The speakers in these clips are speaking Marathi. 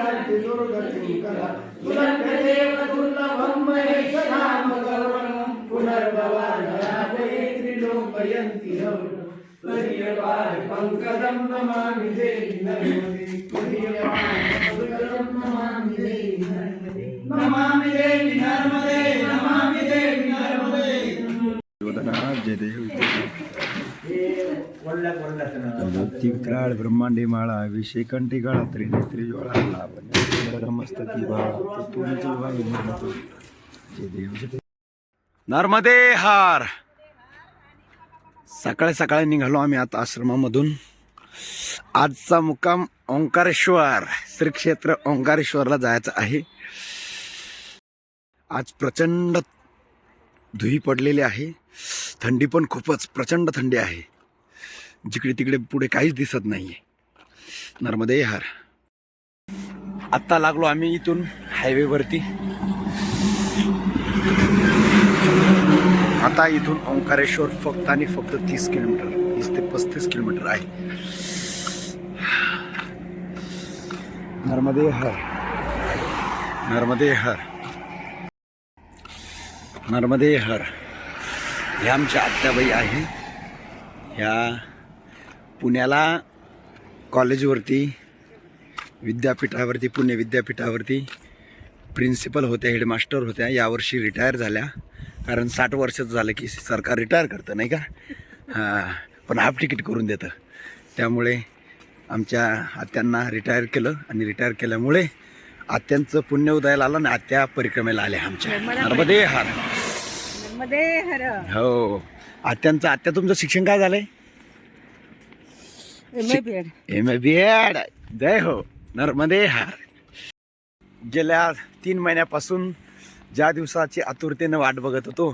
शांती दुर्गतिंकरा सुलभ्यदेव दुर्लभं महेशधाम गौरवं पुनर्भवानराजये त्रिलोकयन्ति हरियवाय पङ्कजं नमामि देवि नर्मदे हरियवाय पङ्कजं नमामि देवि नर्मदे। नमामि देवि नर्मदे नमामि देवि नर्मदे विक्राळ ब्रह्मांडी माळा विषय कंठी गाळा त्रिनेत्री ज्वाळा मस्तकी तुमची देव. नर्मदे हार सकाळी सकाळी निघालो आम्ही आता आश्रमामधून आजचा मुक्काम ओंकारेश्वर श्री क्षेत्र ओंकारेश्वरला जायचं आहे आज प्रचंड धुई पडलेली आहे थंडी पण खूपच प्रचंड थंडी आहे जिकडे तिकडे पुढे काहीच दिसत नाहीये. नर्मदे हार आत्ता लागलो आम्ही इथून हायवेवरती आता इथून ओंकारेश्वर फक्त आणि फक्त तीस किलोमीटर तीस ते पस्तीस किलोमीटर आहे. नर्मदे हर नर्मदे हर नर्मदे हर हे आमच्या आत्याबाई आहे. ह्या पुण्याला कॉलेजवरती विद्यापीठावरती पुणे विद्यापीठावरती प्रिन्सिपल होत्या हेडमास्टर होत्या यावर्षी रिटायर झाल्या. कारण साठ वर्षाचं झालं की सरकार रिटायर करतं नाही का? हां पण हाफ तिकीट करून देतं. त्यामुळे आमच्या आत्यांना रिटायर केलं आणि रिटायर केल्यामुळे आत्यांचं पुण्य उदयाला आलं आणि आत्या परिक्रमेला आल्या आमच्या. नर्मदे हार. हो. आत्यांचं आत्या तुमचं शिक्षण काय झालंय? M M A B Ed जय हो नर्मदे हार गेल्या तीन महिन्यापासून ज्या दिवसाची आतुरतेनं वाट बघत होतो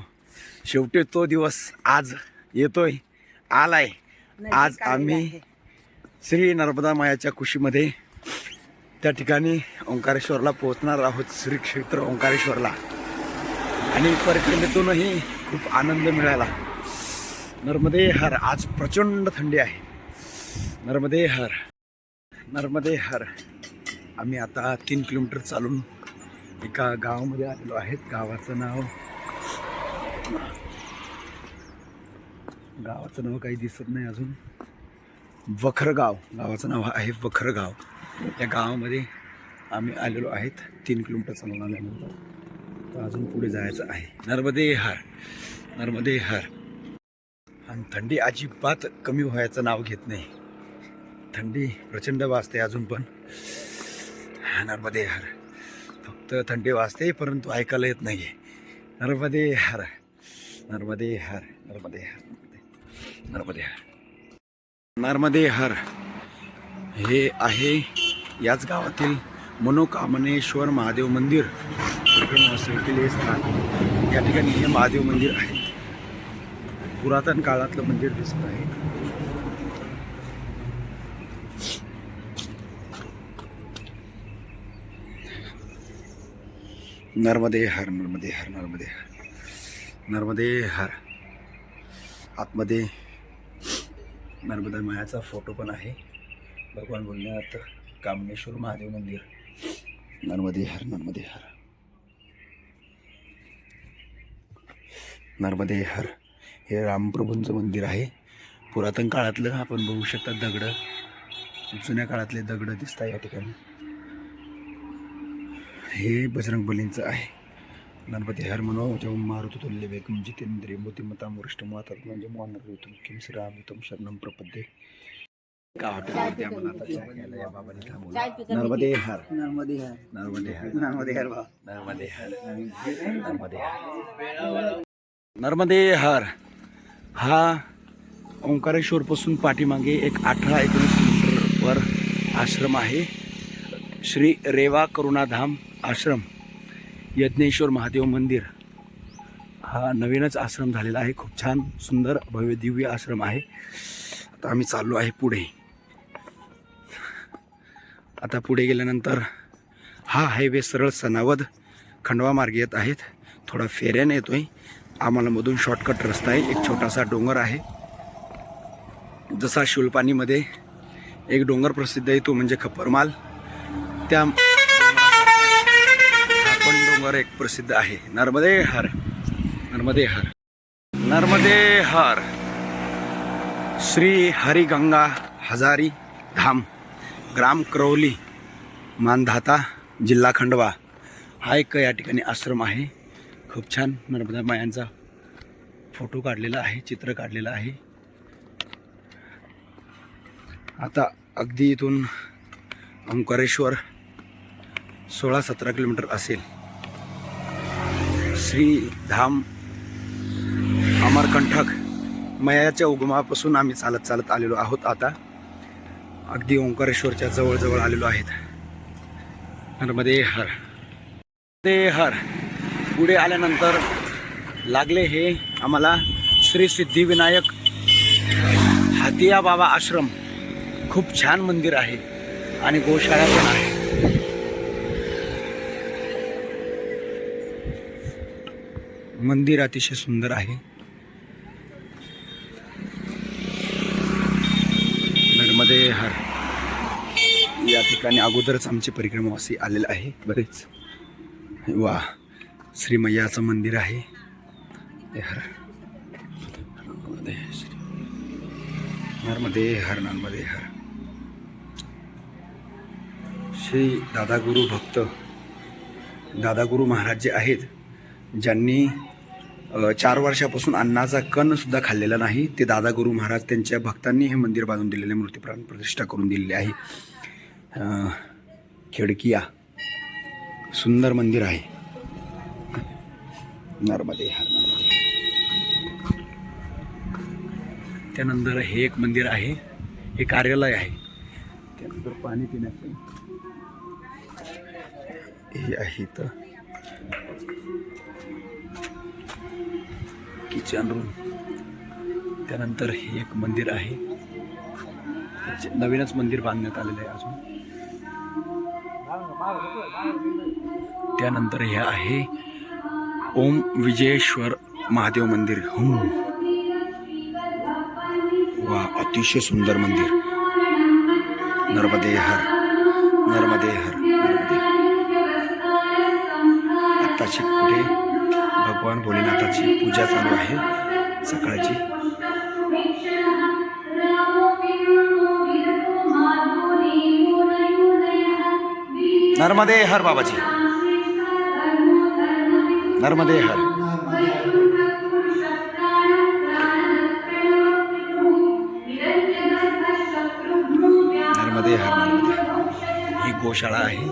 शेवटी तो दिवस आज येतोय आलाय आज आम्ही श्री नर्मदा मायाच्या कुशीमध्ये त्या ठिकाणी ओंकारेश्वरला पोहोचणार आहोत श्री क्षेत्र ओंकारेश्वरला आणि परिक्रमेतूनही खूप आनंद मिळाला नर्मदे हर आज प्रचंड थंडी आहे नर्मदे हर नर्मदे हर. आम्ही आता तीन किलोमीटर चालून एका गावामध्ये आलेलो आहेत. गावाचं नाव गावाचं नाव काही दिसत नाही अजून. वखरगाव गावाचं नाव आहे वखरगाव. या गावामध्ये आम्ही आलेलो आहेत. तीन किलोमीटर चालून आल्यानंतर तर अजून पुढे जायचं आहे. नर्मदे हर नर्मदे हर. आणि थंडी अजिबात कमी व्हायचं नाव घेत नाही. थंडी प्रचंड वाजते अजून पण. हा, नर्मदे हर. फक्त थंडी वाजते परंतु ऐकायला येत नाही नर्मदे हर. नर्मदे हर. नर्मदे हर. नर्मदे हर. नर्मदे हर. हे आहे याच गावातील मनोकामनेश्वर महादेव मंदिर. परिक्रमासाठी हे स्थान. या ठिकाणी हे महादेव मंदिर आहे. पुरातन काळातलं मंदिर दिसत आहे. नर्मदे हर नर्मदे हर नर्मदे हर। नर्मदे हर। आतमध्ये नर्मदा मायाचा फोटो पण आहे. भगवान बोलण्यात कामनेश्वर महादेव मंदिर। नर्मदे हर नर्मदे हर। नर्मदे हर हे रामप्रभूंचं मंदिर आहे. पुरातन काळातलं आपण बघू शकता दगडं. जुन्या काळातले दगडं दिसतात या ठिकाणी. हे बजरंग बलींचं आहे. नर्मदे हर म्हणो जेव्हा मारुत तुल्य वेगम जितेंद्रिय मोतिमता वरिष्ठ मातात म्हणजे युतम किम श्रीराम शरणम प्रपद्ये. का हॉटेलवरती आम्हाला आता चहा घ्यायला या बाबांनी थांबवलं. नर्मदे हर. नर्मदे हर. नर्मदे हर. नर्मदे हर बा नर्मदे हर. नर्मदे हर. नर्मदे हर. हा ओंकारेश्वरपासून पाठीमागे एक अठरा एकोणीस किलोमीटरवर आश्रम आहे. श्री रेवा करुणाधाम आश्रम यज्ञेश्वर महादेव मंदिर हा नवीनच आश्रम झालेला आहे. खूप छान सुंदर भव्य दिव्य आश्रम आहे. आता आम्ही चाललो आहे पुढे. आता पुढे गेल्यानंतर हा हायवे सरळ सनावद खंडवामार्गे येत आहेत. थोडा फेऱ्याने येतोय. आम्हाला मधून शॉर्टकट रस्ता आहे. एक छोटासा डोंगर आहे. जसा शिवपाणीमध्ये एक डोंगर प्रसिद्ध आहे तो म्हणजे खप्परमाल. त्या आपण एक प्रसिद्ध आहे. नर्मदे हर. नर्मदे हर. नर्मदे हर. श्री हरिगंगा हजारी धाम ग्राम क्रौली मानधाता जिल्हा खंडवा. हा एक या ठिकाणी आश्रम आहे. खूप छान नर्मदा मायांचा फोटो काढलेला आहे चित्र काढलेलं आहे. आता अगदी इथून ओंकारेश्वर सोळा सतरा किलोमीटर असेल. श्री धाम अमरकंठक मयाच्या उगमापासून आम्ही चालत चालत आलेलो आहोत आता. अगदी ओंकारेश्वरच्या जवळजवळ आलेलो आहेत. नर्मदे हर. ते हर. पुढे आल्यानंतर लागले हे आम्हाला श्री सिद्धिविनायक हातिया बाबा आश्रम. खूप छान मंदिर आहे आणि गोशाळा पण आहे. मंदिर अतिशय सुंदर आहे. नर्मदे हर या ठिकाणी अगोदरच आमचे परिक्रमावासी आलेले आहे. बरेच. वा श्रीमैयाचं मंदिर आहे. हर. नर्मदे श्री नर्मदे हर नर्मदे हर. श्री दादागुरु भक्त दादागुरु महाराज जे आहेत ज्यांनी चार वर्षापासून अन्नाचा कण सुद्धा खाल्लेला नाही. ते दादागुरु महाराज त्यांच्या भक्तांनी हे मंदिर बांधून दिलेले मूर्तीप्राण प्रतिष्ठा करून दिलेली आहे. खिडकिया खेडकिया सुंदर मंदिर आहे. नर्मदे हर त्यानंतर हे एक मंदिर आहे हे कार्यालय आहे. त्यानंतर पाणी पिण्याचं हे आहे तर किचन रूम त्यानंतर हे एक मंदिर आहे. नवीनच मंदिर बांधण्यात आलेलं आहे अजून. त्यानंतर हे आहे ओम विजयेश्वर महादेव मंदिर. हुम वा अतिशय सुंदर मंदिर. नर्मदे हर नर्मदे हर नर्मदे. आत्ताची कुठे? भगवान भोलेनाथाची पूजा चालू आहे. सकाळची. नर्मदे हर बाबाजी. नर्मदे हर. नर्मदे हर नर्मदे. ही गोशाळा आहे.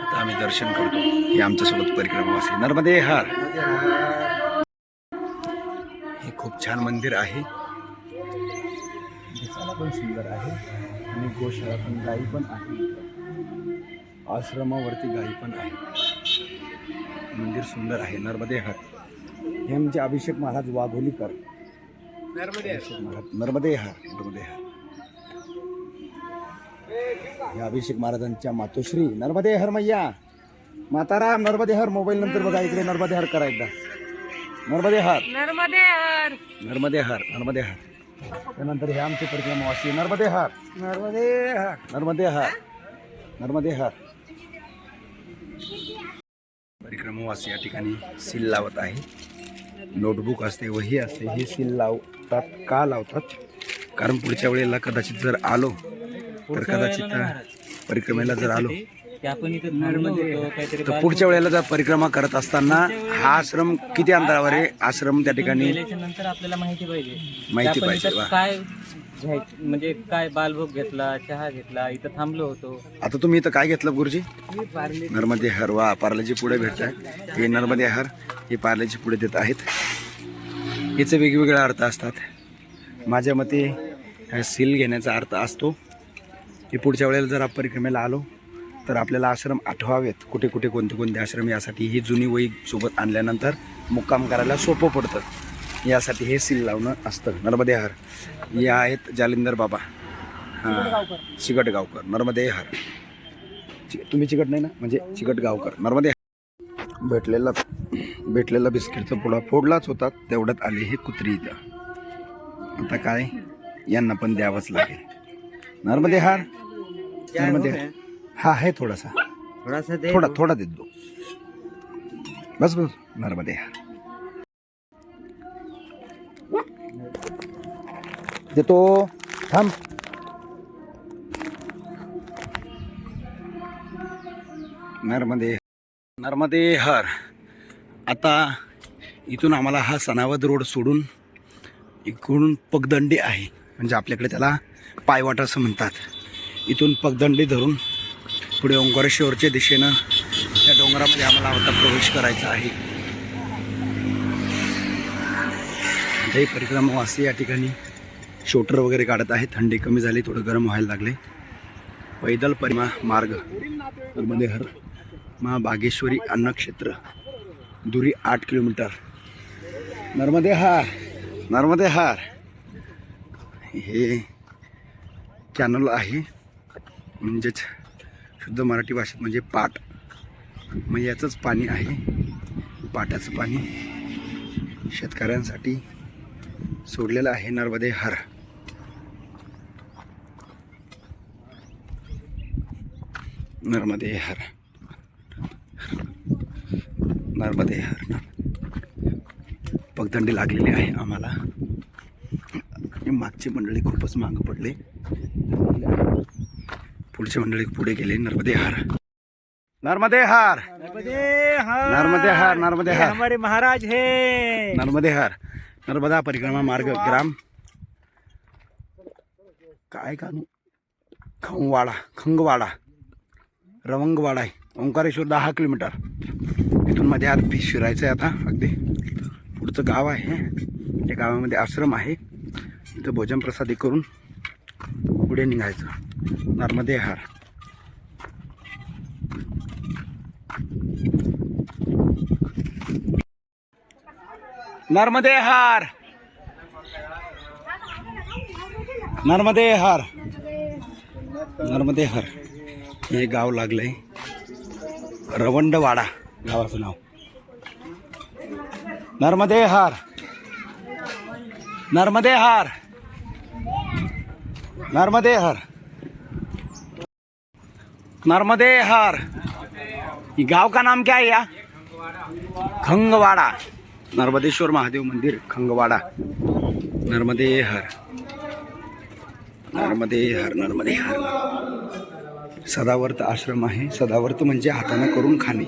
आता आम्ही दर्शन करतो. हे आमच्यासोबत परिक्रमावासी नर्मदे हर. हे खूप छान मंदिर आहे. दिसायला पण सुंदर आहे. आणि गोशाळा पण गाई पण आहे. आश्रमावरती गाई पण आहे. मंदिर सुंदर आहे. नर्मदे हर हे म्हणजे अभिषेक महाराज वाघोलीकर. महाराज. नर्मदे हर नर्मदे हर हे अभिषेक महाराजांच्या मातोश्री. नर्मदे हर मैया माताराम नर्मदे हर मोबाईल नंतर बघा इकडे नर्मदे हर करा एकदा. नर्मदे हर नर्मदे हर नर्मदे हर नर्मदे हर त्यानंतर हे आमचे परिक्रमावासी नर्मदे हर नर्मदे हर नर्मदे हर नर्मदे हर परिक्रमावासी या ठिकाणी सील लावत आहे. नोटबुक असते वही असते हे सील लावतात का लावतात? कारण पुढच्या वेळेला कदाचित जर आलो तर कदाचित परिक्रमेला जर आलो आपण इथं थांबलो होतो काहीतरी तर पुढच्या वेळेला जर परिक्रमा करत असताना हा आश्रम किती अंतरावर आहे? आश्रम त्या ठिकाणी? गेल्याच्यानंतर आपल्याला माहिती पाहिजे. माहिती की आपण पाहिजे, इथं वा. काय घ्यायचं म्हणजे काय बालभोग घेतला चहा घेतला इथं थांबलो होतो. आता तुम्ही इथं काय घेतलं गुरुजी? नर्मदे हर वा पार्लेची पुढे भेटत आहे. हे नर्मदे हर हे पार्लेची पुढे देत आहेत. याचे वेगवेगळे अर्थ असतात. माझ्या मते हा सील घेण्याचा अर्थ असतो. की पुढच्या वेळेला जर आपण परिक्रमेला आलो तर आपल्याला आश्रम आठवावेत. कुठे कुठे कोणते कोणते आश्रम यासाठी ही जुनी वही सोबत आणल्यानंतर मुक्काम करायला सोपं पडतं. यासाठी हे सील लावणं असतं. नर्मदे हर. हे आहेत जालिंदर बाबा. हां. चिकट गावकर नर्मदे हर. चि- तुम्ही चिकट नाही ना? म्हणजे चिकट गावकर नर्मदे भेटलेला भेटलेला बिस्किटचा पुडा फोडलाच होता. तेवढ्यात आली हे कुत्री इथं. आता काय? यांना पण द्यावंच लागेल. नर्मदे हार. नर्मदे हा आहे थोडासा. थोडासा थोडा थोडा देत दो. बस बस नर्मदे देतो. थांब. नर्मदे. नर्मदे हर. आता इथून आम्हाला हा सनावद रोड सोडून इकडून पगदंडी आहे. म्हणजे आपल्याकडे त्याला पायवाट असं म्हणतात. इथून पगदंडी धरून पुढे ओंकारेश्वरच्या दिशेनं त्या डोंगरामध्ये आम्हाला आता प्रवेश करायचा आहे. काही परिक्रमावासी या ठिकाणी शोटर वगैरे काढत आहे थंडी कमी झाली थोडं गरम व्हायला लागले. पैदल परिमा मार्ग. मध्ये हर मा बागेश्वरी अन्नक्षेत्र दुरी आठ किलोमीटर. नर्मदे हार नर्मदे हार. हे कॅनल आहे. म्हणजेच शुद्ध मराठी भाषेत म्हणजे पाट. मग याचंच पाणी आहे. पाटाचं पाणी शेतकऱ्यांसाठी सोडलेलं आहे नर्मदे हर. नर्मदे हर. नर्मदे हर. पगदंडी लागलेली आहे आम्हाला. मागचे मंडळी खूपच मागं पडले. पुढची मंडळी पुढे गेले. नर्मदे हार. नर्मदे हार. नर्मदे हार. नर्मदे हमारे महाराज है. नर्मदे हार. नर्मदा परिक्रमा मार्ग ग्राम. काय का खंगवाडा खंगवाडा. रवंगवाडा आहे. ओंकारेश्वर दहा किलोमीटर. इथून मध्ये आत फी शिरायचं आहे आता अगदी. पुढचं गाव आहे त्या गावामध्ये आश्रम आहे. इथं भोजन प्रसादी करून पुढे निघायचं. नर्मदे हार नर्मदे हार नर्मदे हार नर्मदे हार हे गाव लागलंय. रवंडवाडा गावाचं नाव. नर्मदे हार नर्मदे हार नर्मदे हार नर्मदे हार. गाव का नाम क्या है या? खंगवाड़ा. नर्मदेश्वर महादेव मंदिर खंगवाड़ा. नर्मदे हर. नर्मदे हर नर्मदे हर. सदावर्त आश्रम आहे. सदावर्त म्हणजे हाताने करून खाणे.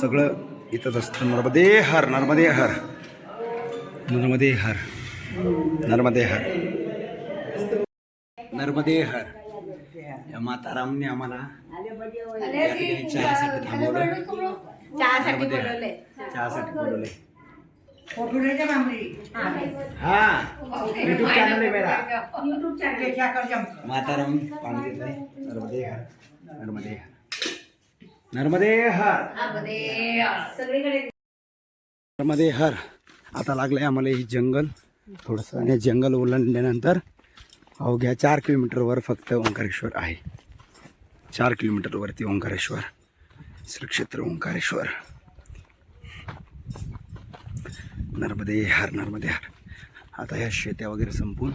सगळं इथंच असतं. नर्मदे हर नर्मदे हर. नर्मदे हर. नर्मदे हर. नर्मदे हर. या मातारामने आम्हाला चहासाठी थांबवलं. चहासाठी नर्मदे हर. बोलवले चहासाठी बोलवले हा. युट्यूब चॅनल आहे मेरा माताराम पाणी देत आहे नर्मदे हर नर्मदे हर. नर्मदे हर नर्मदे हर. आता लागलंय आम्हाला ही जंगल. थोडंसं आणि जंगल ओलांडल्यानंतर अवघ्या चार किलोमीटरवर फक्त ओंकारेश्वर आहे. चार किलोमीटरवरती ओंकारेश्वर श्री क्षेत्र ओंकारेश्वर. नर्मदे हर नर्मदे हर. आता ह्या शेत्या वगैरे संपून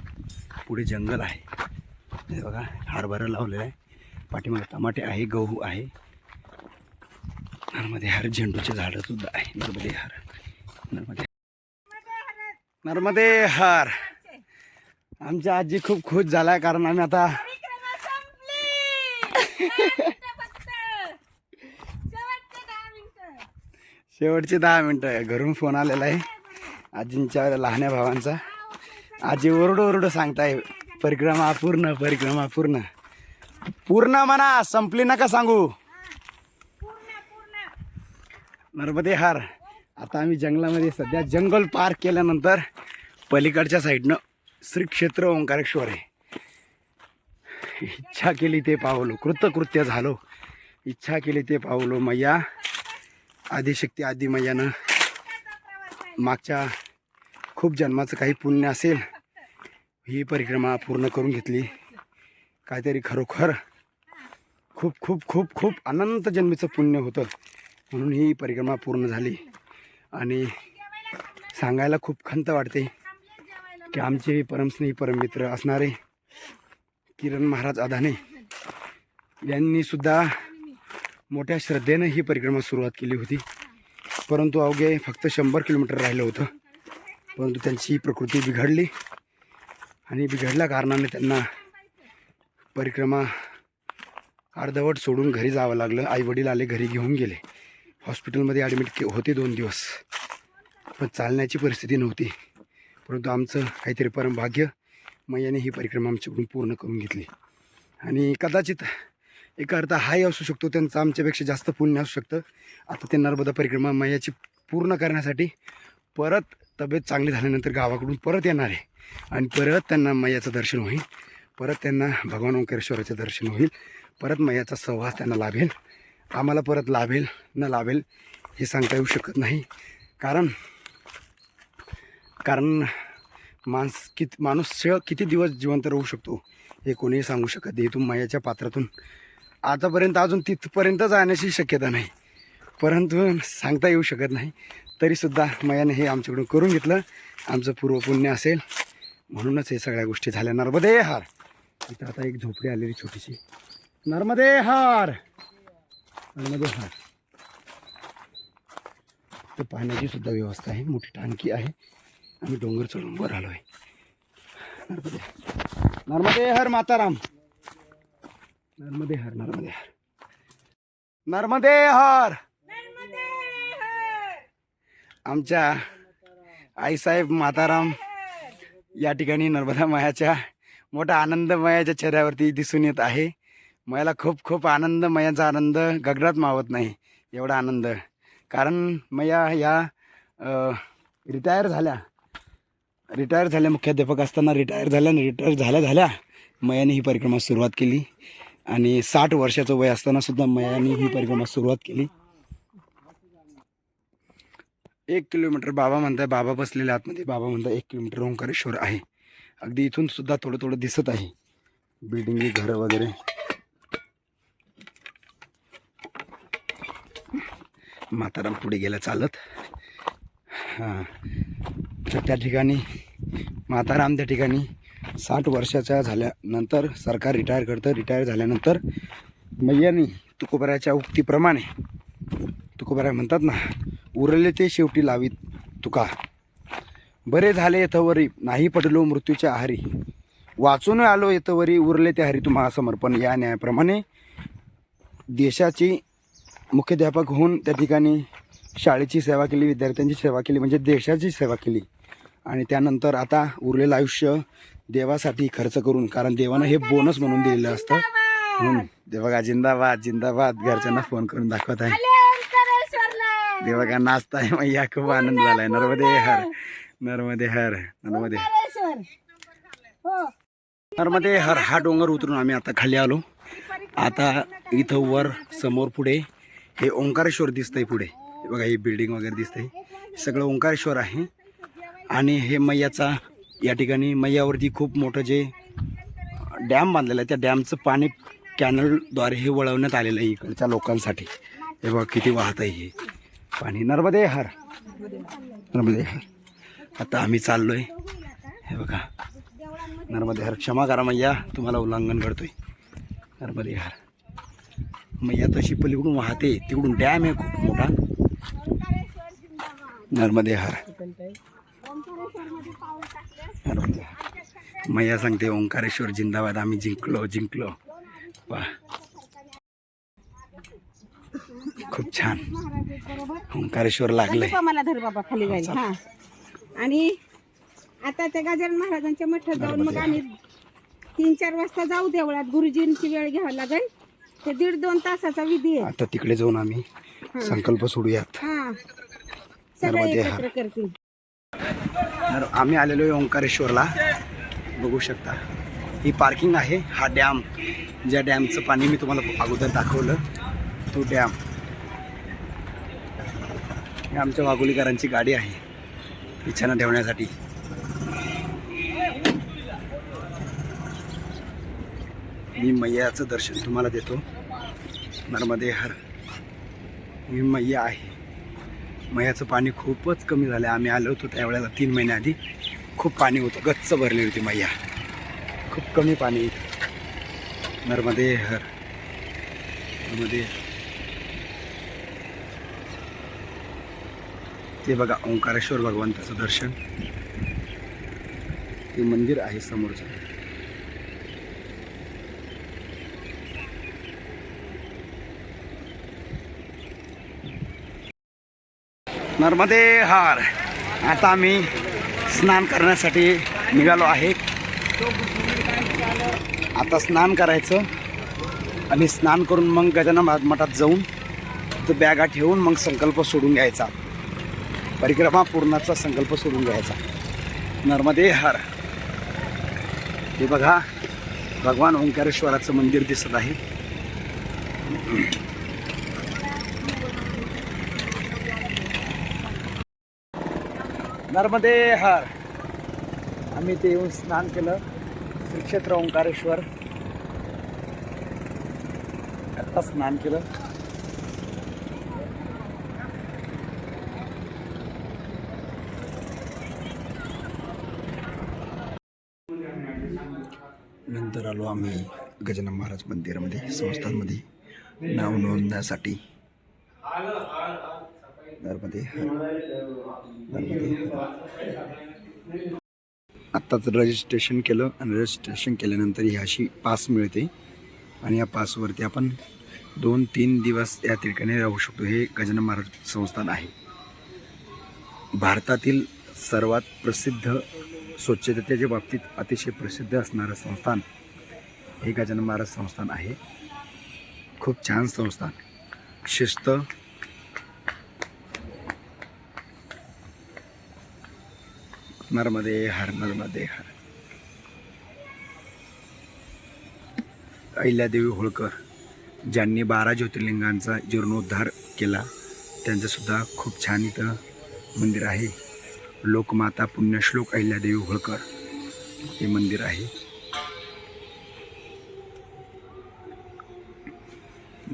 पुढे जंगल आहे. हे बघा हरभरा लावलेला आहे. पाठीमागे टमाटे आहे गहू आहे. नर्मदे हर झेंडूचे झाडं सुद्धा आहे. नर्मदे हर नर्मदे नर्मदे हर. आमच्या आजी खूप खुश झालाय कारण आम्ही आता शेवटचे दहा मिनटं आहे. घरून फोन आलेला आहे. आजींच्या लहान्या भावांचा. आजी ओरडू ओरडू सांगताय परिक्रमा पूर्ण परिक्रमा पूर्ण. पूर्ण म्हणा संपली नका सांगू. नर्मदे हार. आता आम्ही जंगलामध्ये सध्या जंगल पार केल्यानंतर पलीकडच्या साईडनं श्री क्षेत्र ओंकारेश्वर आहे. इच्छा केली ते पावलो. कृतकृत्य झालो. इच्छा केली ते पावलो मैया. आदिशक्ती आदी मैयानं मागच्या खूप जन्माचं काही पुण्य असेल ही परिक्रमा पूर्ण करून घेतली. काहीतरी खरोखर खूप खूप खूप खूप अनंत जन्मीचं पुण्य होतं म्हणून ही परिक्रमा पूर्ण झाली. आणि सांगायला खूप खंत वाटते. की आमचे परमस्नेही परममित्र असणारे किरण महाराज अदाने यांनीसुद्धा मोठ्या श्रद्धेनं ही परिक्रमा सुरुवात केली होती. परंतु अवघे फक्त शंभर किलोमीटर राहिलं होतं. परंतु त्यांची प्रकृती बिघडली आणि बिघडल्या कारणाने त्यांना परिक्रमा अर्धवट सोडून घरी जावं लागलं. आईवडील आले घरी घेऊन गेले. हॉस्पिटलमध्ये ॲडमिट के होते दोन दिवस. पण चालण्याची परिस्थिती नव्हती. परंतु आमचं काहीतरी परमभाग्य मैयाने ही परिक्रमा आमच्याकडून पूर्ण करून घेतली. आणि कदाचित एका अर्थ हाही असू शकतो त्यांचं आमच्यापेक्षा जास्त पुण्य असू शकतं. आता ते नर्मदा परिक्रमा मैयाची पूर्ण करण्यासाठी परत तब्येत चांगली झाल्यानंतर गावाकडून परत येणार आहे. आणि परत त्यांना मैयाचं दर्शन होईल. परत त्यांना भगवान ओंकारेश्वराचं दर्शन होईल. परत मैयाचा सहवास त्यांना लाभेल. आम्हाला परत लाभेल न लाभेल हे सांगता येऊ शकत नाही. कारण कारण माणस कित माणूस किती दिवस जिवंत राहू शकतो हे कोणीही सांगू शकत नाही. इथून मायाच्या पात्रातून आतापर्यंत अजून तिथपर्यंत जाण्याची शक्यता नाही. परंतु सांगता येऊ शकत नाही. तरीसुद्धा मयाने हे आमच्याकडून करून घेतलं. आमचं पूर्वपुण्य असेल. म्हणूनच हे सगळ्या गोष्टी झाल्या. नर्मदे हार. इथं आता एक झोपडी आलेली छोटीशी. नर्मदे हार. नर्मदे हार. तर पाण्याची सुद्धा व्यवस्था आहे. मोठी टांकी आहे. आम्ही डोंगर चढून वर आलो आहे नर्मदे. नर्मदे हर माताराम. नर्मदे हर नर्मदे हर. नर्मदे हर. आमच्या आईसाहेब माताराम या ठिकाणी नर्मदा मायाच्या मोठा आनंद मयाच्या चेहऱ्यावरती दिसून येत आहे. मला खूप खूप आनंद मयाचा आनंद गगनात मावत नाही एवढा आनंद. कारण मया या रिटायर झाल्या. रिटायर झाल्या मुख्याध्यापक असताना रिटायर झाल्या आणि रिटायर झाल्या झाल्या मयाने ही परिक्रमा सुरुवात केली. आणि साठ वर्षाचं वय असताना सुद्धा मयाने ही परिक्रमा सुरुवात केली. एक किलोमीटर बाबा म्हणताय बाबा बसलेले आतमध्ये. बाबा म्हणताय एक किलोमीटर ओंकारेश्वर आहे. अगदी इथून सुद्धा थोडं थोडं दिसत आहे. बिल्डिंगी घरं वगैरे. माताराम पुढे गेला चालत. हां. तर त्या ठिकाणी माताराम त्या ठिकाणी साठ वर्षाच्या झाल्यानंतर सरकार रिटायर करतं. रिटायर झाल्यानंतर मैयानी तुकोबऱ्याच्या उक्तीप्रमाणे तुकोबरा म्हणतात ना उरले ते शेवटी लावीत तुका. बरे झाले येथवरी नाही पडलो मृत्यूच्या आहारी. वाचून आलो येथवरी उरले ते हरी तुम्हाला समर्पण. या न्यायाप्रमाणे देशाची मुख्याध्यापक होऊन त्या ठिकाणी शाळेची सेवा केली विद्यार्थ्यांची सेवा केली म्हणजे देशाची सेवा केली. आणि त्यानंतर आता उरलेलं आयुष्य देवासाठी खर्च करून कारण देवानं हे बोनस म्हणून दिलेलं असतं. म्हणून बघा जिंदाबाद जिंदाबाद. घरच्यांना फोन करून दाखवत आहे. ते बघा नाचताय मग. या खूप आनंद झालाय. नर्मदे हर. नर्मदे हर. नर्मदे. नर्मदे हर. हा डोंगर उतरून आम्ही आता खाली आलो. आता इथं वर समोर पुढे हे ओंकारेश्वर दिसतंय पुढे. हे बघा ही बिल्डिंग वगैरे दिसतंय. हे सगळं ओंकारेश्वर आहे. आणि हे मैयाचा या ठिकाणी मैयावरती खूप मोठं जे डॅम बांधलेलं आहे त्या डॅमचं पाणी कॅनलद्वारे हे वळवण्यात आलेलं आहे इकडच्या लोकांसाठी. हे बघा किती वाहत आहे हे. पाणी. नर्मदे हर. नर्मदे हर. आता आम्ही चाललो आहे हे बघा. नर्मदे हर. क्षमा करा मैया तुम्हाला उल्लंघन करतोय. नर्मदे हर. मैया तशी पलीकडून वाहते तिकडून डॅम आहे खूप मोठा. नर्मदे हर. मैया सांगते ओंकारेश्वर जिंदाबाद. आम्ही जिंकलो जिंकलो. वा. खूप छान. ओंकारेश्वर लागलंय. मला धर बाबा खाली जाईल. हा. आणि आता त्या गजानन महाराजांच्या मठात जाऊन मग आम्ही तीन चार वाजता जाऊ देवळात. गुरुजींची वेळ घ्यावी लागेल. ते दीड दोन तासाचा विधी आहे. आता तिकडे जाऊन आम्ही संकल्प सोडूयात. हा. सगळे एकत्र करतील. तर आम्ही आलेलो आहे ओंकारेश्वरला. बघू शकता. ही पार्किंग आहे. हा डॅम. ज्या डॅमचं पाणी मी तुम्हाला अगोदर दाखवलं तो डॅम. ही आमच्या वाघोलीकरांची गाडी आहे. इच्छाना ठेवण्यासाठी. मी मैयाचं दर्शन तुम्हाला देतो. नर्मदे हर ही मैया आहे. मैयाचं पाणी खूपच कमी झालं. आम्ही आलो होतो त्यावेळेला तीन महिन्याआधी खूप पाणी होतं. गच्च भरली होती मैया. खूप कमी पाणी नर्मदे हर नर्मदे ते बघा ओंकारेश्वर भगवंताचं दर्शन. ते मंदिर आहे समोरचं. नर्मदे हार. आता आम्ही स्नान करण्यासाठी निघालो आहे. आता स्नान करायचं आणि स्नान करून मग गजानन महाराज मठात जाऊन तो बॅगा ठेवून मग संकल्प सोडून घ्यायचा. परिक्रमा पूर्णाचा संकल्प सोडून घ्यायचा. नर्मदे हार. हे बघा भगवान ओंकारेश्वराचं मंदिर दिसत आहे. नर्मदे हार. आम्ही ते येऊन स्नान केलं. श्रीक्षेत्र ओंकारेश्वर. आता स्नान केलं. नंतर आलो आम्ही गजानन महाराज मंदिरामध्ये संस्थांमध्ये नाव नोंदण्यासाठी. नर्मदे हर. नर्मदे हर. आत्ताच रजिस्ट्रेशन केलं आणि रजिस्ट्रेशन केल्यानंतर ही अशी पास मिळते आणि या पासवरती आपण दोन तीन दिवस या ठिकाणी राहू शकतो हे गजानन महाराज संस्थान आहे भारतातील सर्वात प्रसिद्ध स्वच्छतेच्या बाबतीत अतिशय प्रसिद्ध असणारं संस्थान हे गजानन महाराज संस्थान आहे खूप छान संस्थान शिस्त नर्मदे हर नर्मदे हर. अहिल्यादेवी होळकर ज्यांनी बारा ज्योतिर्लिंगांचा जीर्णोद्धार केला त्यांचंसुद्धा खूप छान इथं मंदिर आहे. लोकमाता पुण्यश्लोक अहिल्यादेवी होळकर हे मंदिर आहे.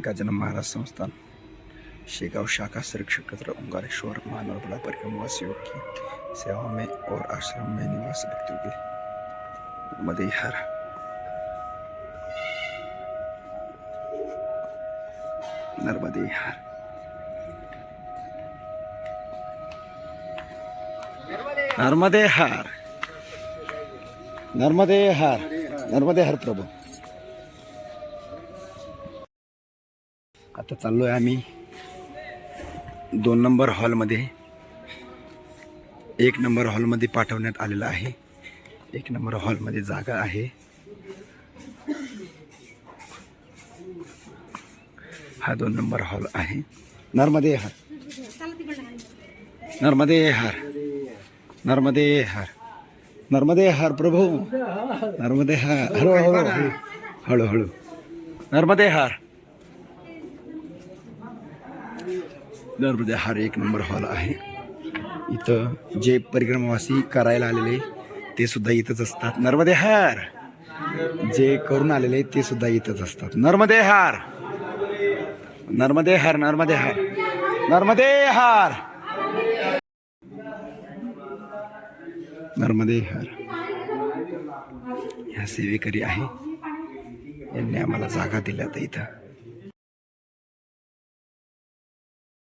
गजानन महाराज संस्थान. शेगाव शाखा सुरक्षित ओंकारेश्वर मानवबला परिक्रमवासियों की सेवा में और आश्रम में निवास व्यक्तियों के मदेहर नर्मदेहर नर्मदे नर्मदे हार। नर्मदे हार। नर्मदे हर प्रभू। आता चाललोय आम्ही दोन नंबर हॉलमध्ये एक नंबर हॉलमध्ये पाठवण्यात आलेला आहे. एक नंबर हॉलमध्ये जागा आहे. हा दोन नंबर हॉल आहे. नर्मदे हार. नर्मदे हार. नर्मदे हार. नर्मदे हार प्रभू. नर्मदे हार. हळूहळू. हळू हळू हळू हळू नर्मदे हार. नर्मदे हार एक नंबर हॉल आहे. इथं जे परिक्रमावासी करायला आलेले ते सुद्धा इथंच असतात. नर्मदे हार! जे करून आलेले ते सुद्धा इथंच असतात. नर्मदे हार! नर्मदे हार नर्मदे हार! नर्मदे हार! नर्मदे हार! ह्या सेवेकरी आहे. यांनी आम्हाला जागा दिल्या तर इथं.